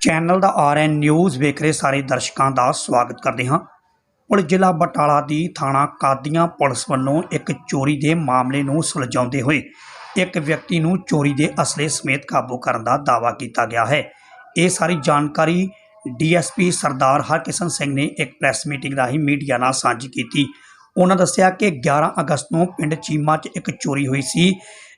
Channel ਦਾ RN news ਵੇਖ ਰਹੇ ਸਾਰੇ ਦਰਸ਼ਕਾਂ ਦਾ ਸਵਾਗਤ ਕਰਦੇ ਹਾਂ। ਪੁਲਿਸ ਜ਼ਿਲ੍ਹਾ ਬਟਾਲਾ ਦੀ ਥਾਣਾ ਕਾਦੀਆਂ ਪੁਲਿਸ ਵੱਲੋਂ ਇੱਕ ਚੋਰੀ ਦੇ ਮਾਮਲੇ ਨੂੰ ਸੁਲਝਾਉਂਦੇ ਹੋਏ ਇੱਕ ਵਿਅਕਤੀ ਨੂੰ ਚੋਰੀ ਦੇ ਅਸਲੇ ਸਮੇਤ ਕਾਬੂ ਕਰਨ ਦਾ ਦਾਅਵਾ ਕੀਤਾ ਗਿਆ ਹੈ। ਇਹ ਸਾਰੀ ਜਾਣਕਾਰੀ ਡੀਐਸਪੀ ਸਰਦਾਰ ਹਰਕਿਸ਼ਨ ਸਿੰਘ ਨੇ ਇੱਕ ਪ੍ਰੈਸ ਮੀਟਿੰਗ ਰਾਹੀਂ ਮੀਡੀਆ ਨਾਲ ਸਾਂਝੀ ਕੀਤੀ। ਉਹਨਾਂ ਦੱਸਿਆ ਕਿ 11 ਅਗਸਤ ਨੂੰ ਪਿੰਡ ਚੀਮਾ 'ਚ ਇੱਕ ਚੋਰੀ ਹੋਈ ਸੀ।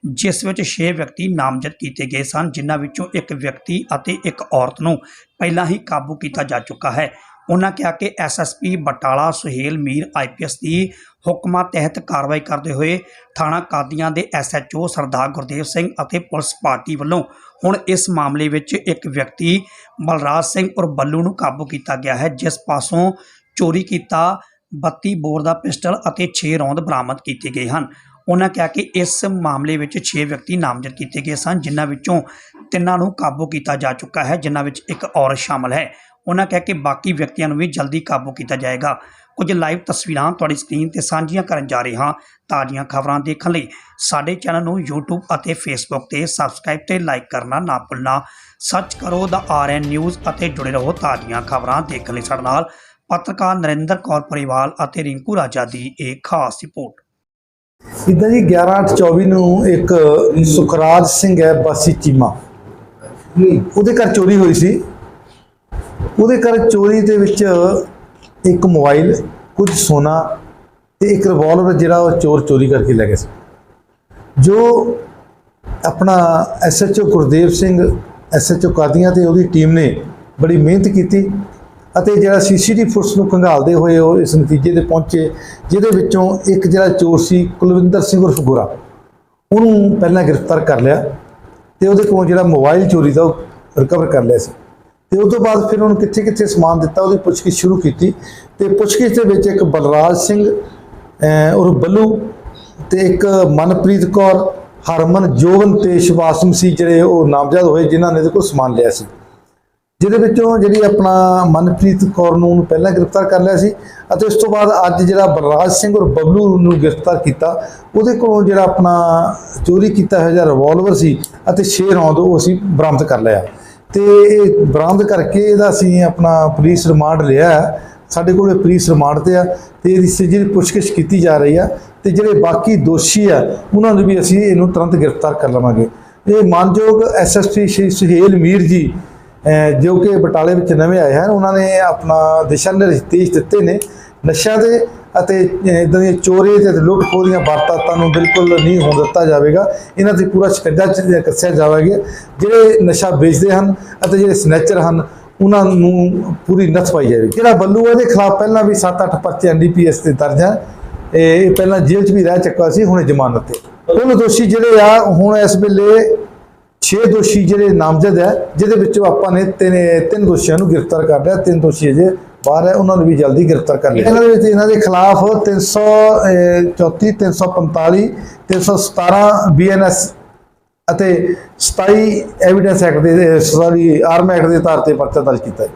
ਜਿਸ ਵਿੱਚ 6 ਵਿਅਕਤੀ ਨਾਮਜ਼ਦ ਕੀਤੇ ਗਏ ਸਨ, ਜਿਨ੍ਹਾਂ ਵਿੱਚੋਂ ਇੱਕ ਵਿਅਕਤੀ ਅਤੇ ਇੱਕ ਔਰਤ ਨੂੰ ਪਹਿਲਾਂ ਹੀ ਕਾਬੂ ਕੀਤਾ ਜਾ ਚੁੱਕਾ ਹੈ। ਉਹਨਾਂ ਕਿਹਾ ਕਿ ਐਸਐਸਪੀ ਬਟਾਲਾ ਸੁਹੇਲ ਮੀਰ ਆਈਪੀਐਸ ਦੀ ਹੁਕਮਾਂ ਤਹਿਤ ਕਾਰਵਾਈ ਕਰਦੇ ਹੋਏ ਥਾਣਾ ਕਾਦੀਆਂ ਦੇ ਐਸਐਚਓ ਸਰਦਾਰ ਗੁਰਦੇਵ ਸਿੰਘ ਅਤੇ ਪੁਲਿਸ ਪਾਰਟੀ ਵੱਲੋਂ ਹੁਣ ਇਸ ਮਾਮਲੇ ਵਿੱਚ ਇੱਕ ਵਿਅਕਤੀ ਬਲਰਾਜ ਸਿੰਘ ਔਰ ਬੱਲੂ ਨੂੰ ਕਾਬੂ ਕੀਤਾ ਗਿਆ ਹੈ, ਜਿਸ ਪਾਸੋਂ ਚੋਰੀ ਕੀਤਾ 32 ਬੋਰ ਦਾ ਪਿਸਟਲ ਅਤੇ 6 ਰੌਂਦ ਬਰਾਮਦ ਕੀਤੇ ਗਏ ਹਨ। ਉਹਨਾਂ ਕਿਹਾ ਕਿ ਇਸ ਮਾਮਲੇ ਵਿੱਚ 6 ਵਿਅਕਤੀ ਨਾਮਜ਼ਦ ਕੀਤੇ ਗਏ ਸਨ, ਜਿਨ੍ਹਾਂ ਵਿੱਚੋਂ ਤਿੰਨਾਂ ਨੂੰ ਕਾਬੂ ਕੀਤਾ ਜਾ ਚੁੱਕਾ ਹੈ, ਜਿਨ੍ਹਾਂ ਵਿੱਚ ਇੱਕ ਔਰਤ ਸ਼ਾਮਲ ਹੈ। ਉਹਨਾਂ ਕਿਹਾ ਕਿ ਬਾਕੀ ਵਿਅਕਤੀਆਂ ਨੂੰ ਵੀ ਜਲਦੀ ਕਾਬੂ ਕੀਤਾ ਜਾਏਗਾ। ਕੁਝ ਲਾਈਵ ਤਸਵੀਰਾਂ ਤੁਹਾਡੀ ਸਕਰੀਨ ਤੇ ਸਾਂਝੀਆਂ ਕਰਨ ਜਾ ਰਹੇ ਹਾਂ। ਤਾਜ਼ੀਆਂ ਖਬਰਾਂ ਦੇਖਣ ਲਈ ਸਾਡੇ ਚੈਨਲ ਨੂੰ YouTube ਅਤੇ Facebook ਤੇ ਸਬਸਕ੍ਰਾਈਬ ਤੇ ਲਾਈਕ ਕਰਨਾ ਨਾ ਭੁੱਲਣਾ। ਸਰਚ ਕਰੋ ਦਾ ਆਰਐਨ ਨਿਊਜ਼ ਅਤੇ ਜੁੜੇ ਰਹੋ ਤਾਜ਼ੀਆਂ ਖਬਰਾਂ ਦੇਖਣ ਲਈ ਸਾਡੇ ਨਾਲ। ਪੱਤਰਕਾਰ ਨਰਿੰਦਰ ਕੌਰ ਪਰਿਵਾਲ ਅਤੇ ਰਿੰਕੂ ਰਾਜਾ ਦੀ ਇਹ ਖਾਸ ਰਿਪੋਰਟ। ਇਦਾਂ ਜੀ 11/24 ਨੂੰ ਇੱਕ ਸੁਖਰਾਜ ਸਿੰਘ ਹੈ ਬਾਸੀ ਚੀਮਾ। ਉਹਦੇ ਘਰ ਚੋਰੀ ਹੋਈ ਸੀ। ਉਹਦੇ ਘਰ ਚੋਰੀ ਦੇ ਵਿੱਚ ਇੱਕ ਮੋਬਾਈਲ, ਕੁਝ ਸੋਨਾ ਤੇ ਇੱਕ ਰਿਵਾਲਵਰ ਜਿਹੜਾ ਉਹ ਚੋਰ ਚੋਰੀ ਕਰਕੇ ਲੈ ਗਿਆ ਸੀ। ਜੋ ਆਪਣਾ ਐਸਐਚਓ ਗੁਰਦੇਵ ਸਿੰਘ ਐਸਐਚਓ ਕਾਦੀਆਂ ਤੇ ਉਹਦੀ ਟੀਮ ਨੇ ਬੜੀ ਮਿਹਨਤ ਕੀਤੀ। ਅਤੇ ਜਿਹੜਾ ਸੀਸੀਟੀ ਫੁਰਸ ਨੂੰ ਖੰਗਾਲਦੇ ਹੋਏ ਉਹ ਇਸ ਨਤੀਜੇ ਤੇ ਪਹੁੰਚੇ ਜਿਹਦੇ ਵਿੱਚੋਂ ਇੱਕ ਜਿਹੜਾ ਚੋਰ ਸੀ ਕੁਲਵਿੰਦਰ ਸਿੰਘ ਉਰਫ ਗੋਰਾ ਉਹਨੂੰ ਪਹਿਲਾਂ ਗ੍ਰਿਫਤਾਰ ਕਰ ਲਿਆ ਤੇ ਉਹਦੇ ਕੋਲੋਂ ਜਿਹੜਾ ਮੋਬਾਈਲ ਚੋਰੀ ਦਾ ਉਹ ਰਿਕਵਰ ਕਰ ਲਿਆ ਸੀ। ਤੇ ਉਸ ਤੋਂ ਬਾਅਦ ਫਿਰ ਉਹਨੂੰ ਕਿੱਥੇ ਕਿੱਥੇ ਸਮਾਨ ਦਿੱਤਾ ਉਹਦੀ ਪੁੱਛਗਿੱਛ ਸ਼ੁਰੂ ਕੀਤੀ ਤੇ ਪੁੱਛਗਿੱਛ ਦੇ ਵਿੱਚ ਇੱਕ ਬਲਰਾਜ ਸਿੰਘ ਅਹ, ਉਰਫ ਬੱਲੂ ਤੇ ਇੱਕ ਮਨਪ੍ਰੀਤ ਕੌਰ ਹਰਮਨ ਜੋਗਨ ਤੇ ਸ਼ਿਵਾਸਮ ਸੀ ਜਿਹੜੇ ਉਹ ਨਾਮਜ਼ਦ ਹੋਏ ਜਿਨ੍ਹਾਂ ਨੇ ਇਹਦੇ ਕੋਲ ਸਮਾਨ ਲਿਆ ਸੀ। ਜਿਹਦੇ ਵਿੱਚੋਂ ਜਿਹੜੀ ਆਪਣਾ ਮਨਪ੍ਰੀਤ ਕੌਰ ਨੂੰ ਉਹਨੂੰ ਪਹਿਲਾਂ ਗ੍ਰਿਫਤਾਰ ਕਰ ਲਿਆ ਸੀ ਅਤੇ ਉਸ ਤੋਂ ਬਾਅਦ ਅੱਜ ਜਿਹੜਾ ਬਲਰਾਜ ਸਿੰਘ ਔਰ ਬਬਲੂ ਨੂੰ ਗ੍ਰਿਫਤਾਰ ਕੀਤਾ, ਉਹਦੇ ਕੋਲੋਂ ਜਿਹੜਾ ਆਪਣਾ ਚੋਰੀ ਕੀਤਾ ਹੋਇਆ ਜਿਹੜਾ ਰਿਵਾਲਵਰ ਸੀ ਅਤੇ 6 ਰੌਂਦ ਉਹ ਅਸੀਂ ਬਰਾਮਦ ਕਰ ਲਿਆ ਤੇ ਇਹ ਬਰਾਮਦ ਕਰਕੇ ਇਹਦਾ ਅਸੀਂ ਆਪਣਾ ਪੁਲਿਸ ਰਿਮਾਂਡ ਲਿਆ ਹੈ। ਸਾਡੇ ਕੋਲ ਇਹ ਪੁਲਿਸ ਰਿਮਾਂਡ ਤੇ ਆ ਤੇ ਇਹਦੀ ਜਿਹੜੀ ਪੁੱਛਗਿੱਛ ਕੀਤੀ ਜਾ ਰਹੀ ਆ ਤੇ ਜਿਹੜੇ ਬਾਕੀ ਦੋਸ਼ੀ ਆ, ਉਹਨਾਂ ਨੂੰ ਵੀ ਅਸੀਂ ਇਹਨੂੰ ਤੁਰੰਤ ਗ੍ਰਿਫਤਾਰ ਕਰ ਲਵਾਂਗੇ ਇਹ ਮਾਨਯੋਗ ਐਸਐਸਪੀ ਸ਼੍ਰੀ ਸੁਹੇਲ ਮੀਰ ਜੀ ਜੋ ਕਿ ਬਟਾਲੇ ਵਿੱਚ ਨਵੇਂ ਆਏ ਹਨ, ਉਹਨਾਂ ਨੇ ਆਪਣਾ ਦਿਸ਼ਾ ਨਿਰਦੇਸ਼ ਦਿੱਤੇ ਨੇ। ਨਸ਼ਿਆਂ ਦੇ ਅਤੇ ਇਦਾਂ ਦੀਆਂ ਚੋਰੀ ਤੇ ਲੁੱਟ ਖੋਹ ਦੀਆਂ ਵਾਰਦਾਤਾਂ ਨੂੰ ਬਿਲਕੁਲ ਨਹੀਂ ਹੋਣ ਦਿੱਤਾ ਜਾਵੇਗਾ। ਇਹਨਾਂ ਤੇ ਪੂਰਾ ਸ਼ਿਕੰਜਾ ਚ ਕੱਸਿਆ ਜਾਵੇਗਾ। ਜਿਹੜੇ ਨਸ਼ਾ ਵੇਚਦੇ ਹਨ ਅਤੇ ਜਿਹੜੇ ਸਨੈਚਰ ਹਨ, ਉਹਨਾਂ ਨੂੰ ਪੂਰੀ ਨੱਥ ਪਾਈ ਜਾਵੇਗੀ। ਜਿਹੜਾ ਬੱਲੂ ਇਹਦੇ ਖਿਲਾਫ ਪਹਿਲਾਂ ਵੀ 7-8 ਪਰਚੇ ਐਨਡੀਪੀਐਸ ਤੇ ਦਰਜ ਹੈ ਇਹ ਇਹ ਪਹਿਲਾਂ ਜੇਲ੍ਹ 'ਚ ਵੀ ਰਹਿ ਚੁੱਕਾ ਸੀ, ਹੁਣ ਜ਼ਮਾਨਤ ਤੇ। ਉਹ ਦੋਸ਼ੀ ਜਿਹੜੇ ਆ, ਹੁਣ ਇਸ ਵੇਲੇ 6 ਦੋਸ਼ੀ ਜਿਹੜੇ ਨਾਮਜ਼ਦ ਹੈ, ਜਿਹਦੇ ਵਿੱਚੋਂ ਆਪਾਂ ਨੇ ਤਿੰਨ ਤਿੰਨ ਦੋਸ਼ੀਆਂ ਨੂੰ ਗ੍ਰਿਫਤਾਰ ਕਰ ਲਿਆ, ਤਿੰਨ ਦੋਸ਼ੀ ਅਜੇ ਬਾਹਰ ਹੈ, ਉਹਨਾਂ ਨੂੰ ਵੀ ਜਲਦੀ ਗ੍ਰਿਫਤਾਰ ਕਰ ਲਿਆ। ਇਹਨਾਂ ਦੇ ਵਿੱਚ ਇਹਨਾਂ ਦੇ ਖਿਲਾਫ 334 345 317 ਬੀਐਨਐਸ ਅਤੇ 27 ਐਵੀਡੈਂਸ ਐਕਟ ਦੇ, ਸੌਰੀ ਆਰਮ ਐਕਟ ਦੇ ਆਧਾਰ ਤੇ ਪਰਚਾ ਦਰਜ ਕੀਤਾ ਹੈ।